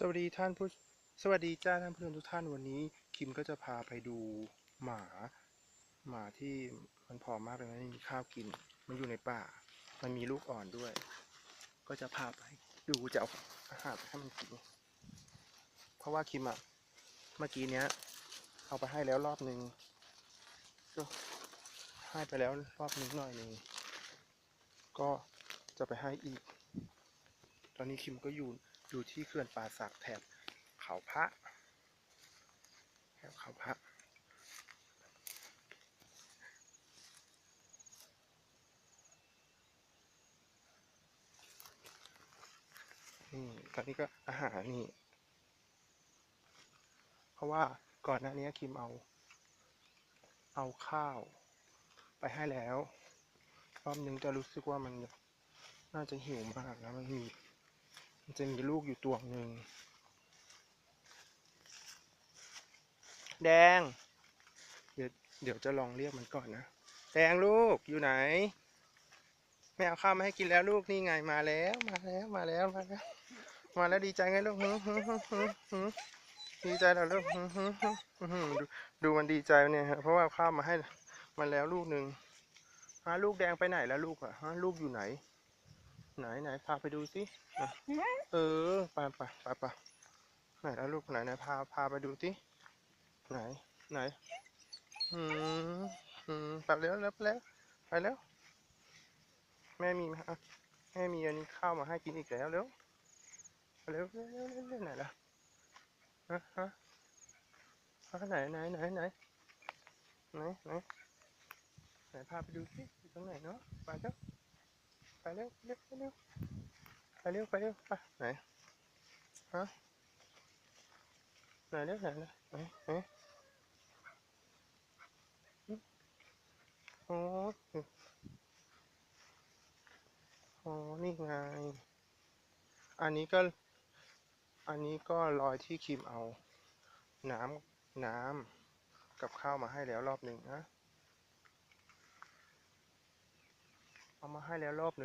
สวัสดีท่านผู้สวัสดีจ้าท่านผู้ชมทุกท่านวันนี้ คิมก็จะพาไปดูหมา หมาที่มันผอมมากเลยนะไม่มีข้าวกิน มันอยู่ในป่า มันมีลูกอ่อนด้วย ก็จะพาไปดูจะเอาอาหารไปให้มันกินเพราะว่าคิมอะเมื่อกี้เนี้ย เอาไปให้แล้วรอบนึงก็ให้ไปแล้วรอบนึงหน่อยหนึงก็จะไปให้อีก ตอนนี้คิมก็อยู่ อยู่ที่เขื่อนป่าสักแถบเขาพระแถบเขาพระนี่ตอนนี้ก็อาหารนี่ เพราะว่าก่อนหน้านี้คิมเอา เอาข้าว ไปให้แล้ว รอบนึงจะรู้สึกว่ามันน่าจะหิวมากแล้วมันมี มันจะมีลูกอยู่ตัวหนึ่ง แดง เดี๋ยวเดี๋ยวจะลองเรียกมันก่อนนะ แดงลูกอยู่ไหน ไม่เอาข้าวมาให้กินแล้วลูกนี่ไงมาแล้วมาแล้วมาแล้วมาแล้วมาแล้วดีใจไงลูกดีใจแล้วลูกดูมันดีใจเนี่ยฮะเพราะว่าเอาข้าวมาให้มันแล้วลูกหนึ่งฮะลูกแดงไปไหนแล้วลูกอะฮะลูกอยู่ไหน ไหนไหนพาไปดูสิอะเออไปไปไปไปไหนแล้วลูกไหนไหนพาพาไปดูสิไหนไหนอืมอืมไปเร็วเร็วเร็วไปเร็วแม่มีไหมอะแม่มีอันนี้ข้าวมาให้กินอีกแล้วเร็วไปเร็วเร็วเร็วเร็วเร็วไหนล่ะฮะฮะฮะไหนไหนไหนไหนไหนไหนไหนพาไปดูสิอยู่ตรงไหนเนาะไปเจ้า ไปเร็วเร็วเร็วไปเร็วไปเร็วไปไหนฮะไหนเร็วไหนเลยไหนไหนโอ้โอ้นี่ไง อันนี้ก็ อันนี้ก็รอยที่คิมเอา น้ำน้ำกับข้าวมาให้แล้วรอบหนึ่งนะเอามาให้แล้วรอบหนึ่ง